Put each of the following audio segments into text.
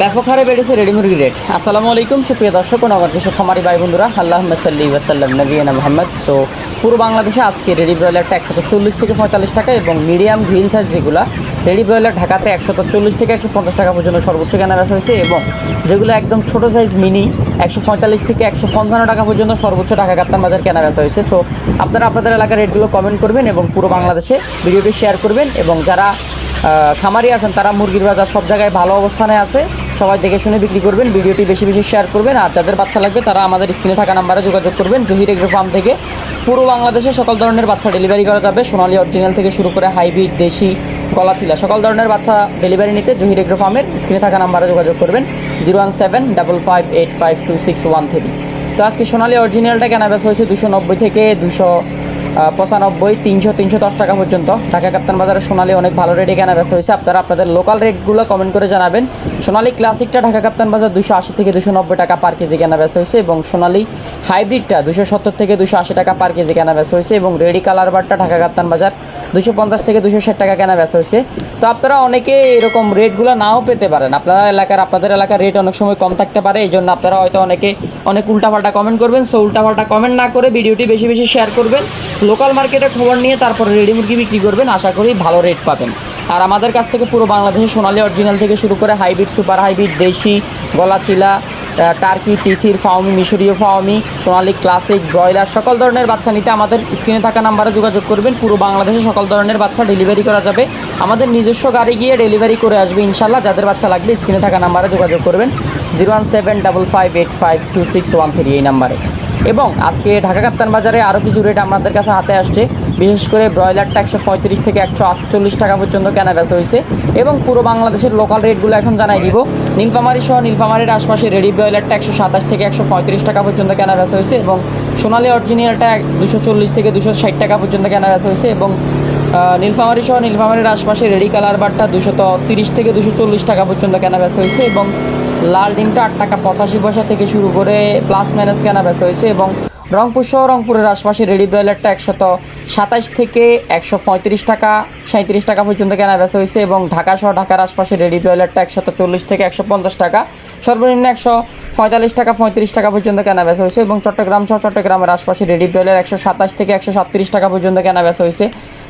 ব্যাপক হারে বেড়েছে রেডি মুরগি রেট। আসসালামু আলাইকুম, সুপ্রিয় দর্শক ও নগর কৃষক খামারি ভাই বন্ধুরা আল্লাহ সাল্লি ওয়াসাল্লাম নবীনা মোহাম্মদ। সো পুরো বাংলাদেশে আজকে রেডি ব্রয়লারটা একশত চল্লিশ থেকে পঁয়তাল্লিশ টাকা এবং মিডিয়াম গ্রিন সাইজ যেগুলো, রেডি ব্রয়লার ঢাকাতে একশত চল্লিশ থেকে একশো পঞ্চাশ টাকা পর্যন্ত সর্বোচ্চ কেনা বেচা হয়েছে এবং যেগুলো একদম ছোটো সাইজ মিনি একশো পঁয়তাল্লিশ থেকে একশো পঞ্চান্ন টাকা পর্যন্ত সর্বোচ্চ টাকা কাপ্তান বাজার কেনা বেচা হয়েছে। সো আপনারা আপনাদের এলাকার রেটগুলো কমেন্ট করবেন এবং পুরো বাংলাদেশে ভিডিওটি শেয়ার করবেন এবং যারা খামারি আছেন, তারা মুরগির বাজার সব জায়গায় ভালো অবস্থানে আছে। সবাই দেখে শুনে বিক্রি করবেন, ভিডিওটি বেশি বেশি শেয়ার করবেন, আর যাদের বাচ্চা লাগবে তারা আমাদের স্ক্রিনে থাকা নাম্বারে যোগাযোগ করবেন। জহির এগ্রো ফার্ম থেকে পুরো বাংলাদেশে সকল ধরনের বাচ্চা ডেলিভারি করা যাবে। সোনালী অরিজিনাল থেকে শুরু করে হাইব্রিড, দেশি, গলাচিলা সকল ধরনের বাচ্চা ডেলিভারি নিতে জহির এগ্রো ফার্মের স্ক্রিনে থাকা নাম্বারে যোগাযোগ করবেন, zero one seven, double five, eight five, two six, one three. তো আজকে সোনালী অরিজিনালটা কেনা হয়েছে দুশো নব্বই থেকে দুশো পঁচানব্বই, তিনশো তিনশো দশ টাকা পর্যন্ত। ঢাকা কাপ্তান বাজারে সোনালি অনেক ভালো রেটে কেনা বেচা হয়েছে। আপনারা আপনাদের লোকাল রেটগুলো কমেন্ট করে জানাবেন। সোনালি ক্লাসিকটা ঢাকা কাপ্তান বাজার দুশো আশি থেকে দুশো নব্বই টাকা পার কেজি কেনা বেচা হয়েছে এবং সোনালি হাইব্রিডটা দুশো সত্তর থেকে দুশো আশি টাকা পার কেজি কেনা বেচা হয়েছে এবং রেডি কালার বারটা ঢাকা কাপ্তান বাজার দুশো পঞ্চাশ থেকে দুশো ষাট টাকা কেনা বেচা হয়েছে তো আপনারা অনেকে এরকম রেটগুলো নাও পেতে পারেন। আপনারা এলাকার, আপনাদের এলাকার রেট অনেক সময় কম থাকতে পারে, এই জন্য আপনারা হয়তো অনেকে, অনেক উল্টাপাল্টা কমেন্ট করবেন। সো উল্টাপাল্টা কমেন্ট না করে ভিডিওটি বেশি বেশি শেয়ার করবেন। লোকাল মার্কেটে খবর নিয়ে তারপরে রেডি মুরগি বিক্রি করবেন। আশা করি ভালো রেট পাবেন। আর আমাদের কাছ থেকে পুরো বাংলাদেশে সোনালী অরিজিনাল থেকে শুরু করে হাইব্রিড সুপার হাইব্রিড, দেশি, গলাচিলা টার্কি, তিথির ফাওমি, মিশরীয় ফাওমি, সোনালী ক্লাসিক, ব্রয়লার, সকল ধরনের বাচ্চা নিতে আমাদের স্ক্রিনে থাকা নাম্বারে যোগাযোগ করবেন। পুরো বাংলাদেশে সকল ধরনের বাচ্চা ডেলিভারি করা যাবে। আমাদের নিজস্ব গাড়ি গিয়ে ডেলিভারি করে আসবে ইনশাল্লাহ যাদের বাচ্চা লাগবে স্ক্রিনে থাকা নাম্বারে যোগাযোগ করবেন। Zero one seven double five eight five two six one three এই নাম্বারে। এবং আজকে ঢাকা কাপ্তান বাজারে আরও কিছু রেট আমাদের কাছে হাতে আসছে। বিশেষ করে ব্রয়লারটা একশো পঁয়ত্রিশ থেকে একশো আটচল্লিশ টাকা পর্যন্ত কেনা বেচা হয়েছে এবং পুরো বাংলাদেশের লোকাল রেটগুলো এখন জানাই দিব। নীলফামারি সহ নীলফামারির আশপাশে রেডি ব্রয়লারটা একশো সাতাশ থেকে একশো পঁয়ত্রিশ টাকা পর্যন্ত কেনা বেচা হয়েছে এবং সোনালী অরিজিনালটা দুশো চল্লিশ থেকে দুশো ষাট টাকা পর্যন্ত কেনা বেচা হয়েছে এবং নীলফামারি সহ নীলফামারির আশপাশে রেডি কালার বারটা দুশো তিরিশ থেকে দুশো চল্লিশ টাকা পর্যন্ত কেনা বেচা হয়েছে এবং লাল ডিমটা আট টাকা পঁচাশি পয়সা থেকে শুরু করে প্লাস মাইনাস কেনা বেচা হয়েছে এবং রংপুর সহ রংপুরের আশপাশে রেডি ব্রয়লারটা একশত সাতাশ থেকে একশো পঁয়ত্রিশ টাকা সাঁত্রিশ টাকা পর্যন্ত কেনা বেচা হয়েছে এবং ঢাকা সহ ঢাকার আশপাশে রেডি ব্রয়লারটা একশত চল্লিশ থেকে একশো পঞ্চাশ টাকা, সর্বনিম্ন একশো পঁয়তাল্লিশ টাকা পঁয়ত্রিশ টাকা পর্যন্ত কেনা বেচা হয়েছে এবং চট্টগ্রাম সহ চট্টগ্রামের আশপাশে রেডি ব্রয়লার একশো সাতাশ থেকে একশো সাতত্রিশ টাকা পর্যন্ত কেনা বেচা হয়েছে।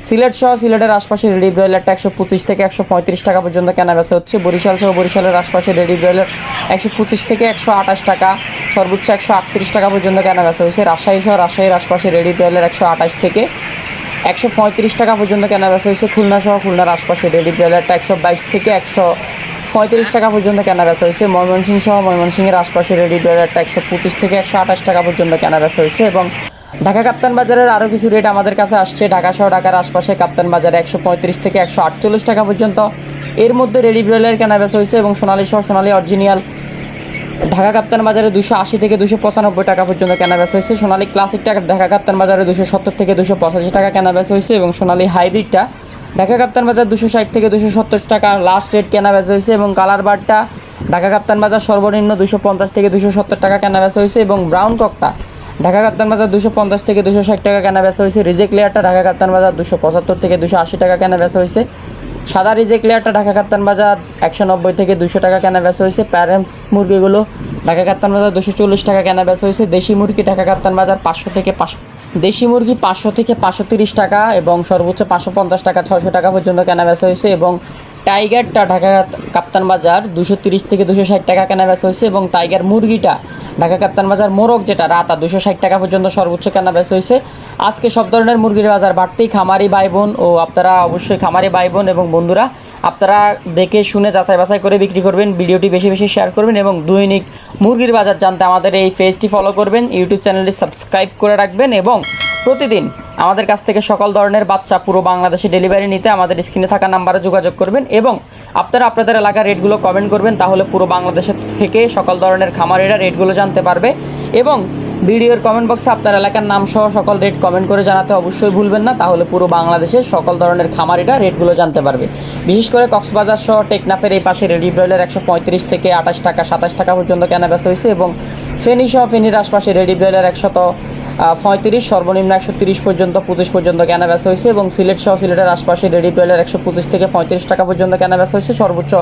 সিলেট সহ সিলেটের আশপাশে রেডি ব্রয়লারটা একশো পঁচিশ থেকে একশো পঁয়ত্রিশ টাকা পর্যন্ত কেনা বেচা হচ্ছে। বরিশাল সহ বরিশালের আশপাশে রেডি ব্রয়লার একশো পঁচিশ থেকে একশো আঠাশ টাকা সর্বোচ্চ একশো আটত্রিশ টাকা পর্যন্ত কেনা বেচা হয়েছে রাজশাহী সহ রাজশাহীর আশপাশে রেডি ব্রয়লার একশো আঠাশ থেকে একশো পঁয়ত্রিশ টাকা পর্যন্ত কেনা বেচা হয়েছে খুলনা সহ খুলনার আশপাশে রেডি ব্রয়লারটা একশো বাইশ থেকে একশো পঁয়ত্রিশ টাকা পর্যন্ত কেনা বেচা হয়েছে ময়মনসিংহ সহ ময়মনসিংহের আশপাশে রেডি ব্রয়লারটা একশো পঁচিশ থেকে একশো আঠাশ টাকা পর্যন্ত কেনা বেচা হয়েছে এবং ঢাকা কাপ্তান বাজারের আরও কিছু রেট আমাদের কাছে আসছে। ঢাকা সহ ঢাকার আশপাশে কাপ্তান বাজারে একশো পঁয়ত্রিশ থেকে একশো আটচল্লিশ টাকা পর্যন্ত। এর মধ্যে রেডি ব্রয়লার কেনা বেচা হয়েছে এবং সোনালী সহ সোনালী অরিজিনাল ঢাকা কাপ্তান বাজারে দুশো আশি থেকে দুশো পঁচানব্বই টাকা পর্যন্ত কেনা বেচা হয়েছে। সোনালী ক্লাসিকটা ঢাকা কাপ্তান বাজারে দুশো সত্তর থেকে দুশো পঁচাশি টাকা কেনা বেচা হয়েছে এবং সোনালী হাইব্রিডটা ঢাকা কাপ্তান বাজার দুশো ষাট থেকে দুশো সত্তর টাকা লাস্ট রেট কেনা বেচা হয়েছে এবং কালার বারটা ঢাকা কাপ্তান বাজার সর্বনিম্ন দুশো পঞ্চাশ থেকে দুশো সত্তর টাকা কেনা বেচা হয়েছে এবং ব্রাউন ককটা ঢাকা কাপ্তান বাজার দুশো পঞ্চাশ থেকে দুশো ষাট টাকা কেনা বেচা হয়েছে। রিজেক্ট লেয়ারটা ঢাকা কাপ্তান বাজার দুশো পঁচাত্তর থেকে দুশো আশি টাকা কেনা বেচা হয়েছে। সাদা রিজেক্ট লেয়ারটা ঢাকা কাপ্তান বাজার একশো নব্বই থেকে দুশো টাকা কেনা বেচা হয়েছে। প্যারেন্টস মুরগিগুলো ঢাকা কাপ্তান বাজার দুশো চল্লিশ টাকা কেনা বেচা হয়েছে। দেশি মুরগি ঢাকা কাপ্তান বাজার পাঁচশো থেকে পাঁচশো দেশি মুরগি পাঁচশো থেকে পাঁচশো তিরিশ টাকা এবং সর্বোচ্চ পাঁচশো পঞ্চাশ টাকা ছশো টাকা পর্যন্ত কেনা বেচা হয়েছে এবং টাইগারটা ঢাকা কাপ্তান বাজার দুশো তিরিশ থেকে দুশো ষাট টাকা কেনা বেচা হয়েছে এবং টাইগার মুরগিটা ঢাকা কাপ্তান বাজার মোরগ যেটা, রাতা দুশো ষাট টাকা পর্যন্ত সর্বোচ্চ কেনা বেচা হয়েছে। আজকে সব ধরনের মুরগির বাজার বাড়তেই খামারি ভাই বোন ও আপনারা অবশ্যই খামারি ভাই বোন এবং বন্ধুরা, আপনারা দেখে শুনে যাচাই বাছাই করে বিক্রি করবেন, ভিডিওটি বেশি বেশি শেয়ার করবেন এবং দৈনিক মুরগির বাজার জানতে আমাদের এই পেজটি ফলো করবেন ইউটিউব চ্যানেলটি সাবস্ক্রাইব করে রাখবেন এবং প্রতিদিন আমাদের কাছ থেকে সকল ধরনের বাচ্চা পুরো বাংলাদেশে ডেলিভারি নিতে আমাদের স্ক্রিনে থাকা নাম্বারে যোগাযোগ করবেন এবং আপনারা আপনাদের এলাকার রেটগুলো কমেন্ট করবেন, তাহলে পুরো বাংলাদেশের থেকে সকল ধরনের খামারিরা রেটগুলো জানতে পারবে এবং ভিডিওর কমেন্ট বক্সে আপনার এলাকার নাম সহ সকল রেট কমেন্ট করে জানাতে অবশ্যই ভুলবেন না, তাহলে পুরো বাংলাদেশের সকল ধরনের খামারিরা রেটগুলো জানতে পারবে। বিশেষ করে কক্সবাজার সহ টেকনাফের এই পাশে রেডি ব্রয়লার একশো পঁয়ত্রিশ থেকে আঠাশ টাকা, সাতাশ টাকা পর্যন্ত কেনা বেচা হয়েছে এবং ফেনি সহ ফেনির আশপাশে রেডি ব্রয়লার একশত পঁয়ত্রিশ, সর্বনিম্ন একশো তিরিশ পর্যন্ত, পঁচিশ পর্যন্ত কেনা বেচা হয়েছে এবং সিলেট সহ সিলেটের আশপাশে রেডি ব্রয়লার একশো পঁচিশ থেকে পঁয়ত্রিশ টাকা পর্যন্ত কেনা বেচা হয়েছে, সর্বোচ্চ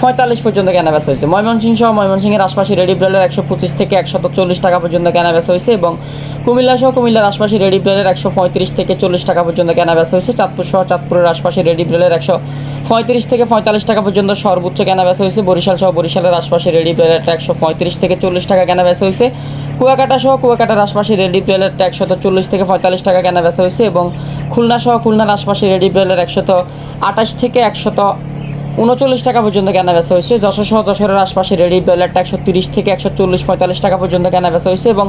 পঁয়তাল্লিশ পর্যন্ত কেনা বেচা হয়েছে। ময়মনসিংহ সহ ময়মনসিংহের আশপাশে রেডি ব্রয়লার একশো পঁচিশ থেকে একশত চল্লিশ টাকা পর্যন্ত কেনা বেচা হয়েছে এবং কুমিল্লা সহ কুমিল্লার আশপাশে রেডি ব্রয়লার একশো পঁয়ত্রিশ থেকে চল্লিশ টাকা পর্যন্ত কেনা বেচা হয়েছে। চাঁদপুর সহ চাঁদপুরের আশপাশে রেডি ব্রয়লার একশো পঁয়ত্রিশ থেকে পঁয়তাল্লিশ টাকা পর্যন্ত সর্বোচ্চ কেনা বেচা হয়েছে। বরিশাল সহ বরিশালের আশপাশে রেডি ব্রয়লারটা একশো পঁয়ত্রিশ থেকে চল্লিশ টাকা কেনা বেচা হয়েছে। কুয়াকাটা সহ কুয়াকাটার আশপাশে রেডি ব্রয়লারটা একশত চল্লিশ থেকে পঁয়তাল্লিশ টাকা কেনা বেচা হয়েছে এবং খুলনা সহ খুলনার আশপাশে রেডি ব্রয়লার একশত আঠাশ থেকে একশত উনচল্লিশ টাকা পর্যন্ত কেনা বেচা হয়েছে। যশোর সহ যশোরের আশপাশে রেডি ব্রয়লারটা একশো তিরিশ থেকে একশো চল্লিশ পঁয়তাল্লিশ টাকা পর্যন্ত কেনা বেচা হয়েছে এবং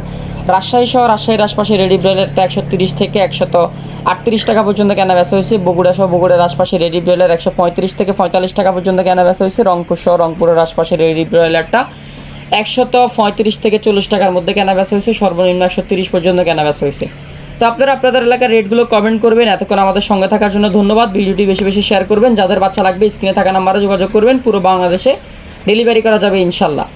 রাজশাহী সহ রাজশাহীর আশপাশে রেডি ব্রয়লারটা একশো তিরিশ থেকে একশত আটত্রিশ টাকা পর্যন্ত কেনা বেচা হয়েছে। বগুড়া সহ বগুড়ার আশপাশে রেডি ব্রয়লার একশো পঁয়ত্রিশ থেকে পঁয়তাল্লিশ টাকা পর্যন্ত কেনা বেচা হয়েছে। রংপুর সহ রংপুরের আশপাশে রেডি ব্রয়লারটা একশত পঁয়ত্রিশ থেকে চল্লিশ টাকার মধ্যে কেনা বেচা হয়েছে। সর্বনিম্ন একশো তিরিশ পর্যন্ত কেনা বেচা হয়েছে। তো আপনারা আপনাদের এলাকার রেটগুলো কমেন্ট করবেন। এতক্ষণ আমাদের সঙ্গে থাকার জন্য ধন্যবাদ। ভিডিওটি বেশি বেশি শেয়ার করবেন। যাদের বাচ্চা লাগবে স্ক্রিনে থাকা নাম্বারে যোগাযোগ করবেন। পুরো বাংলাদেশে ডেলিভারি করা যাবে ইনশাল্লাহ।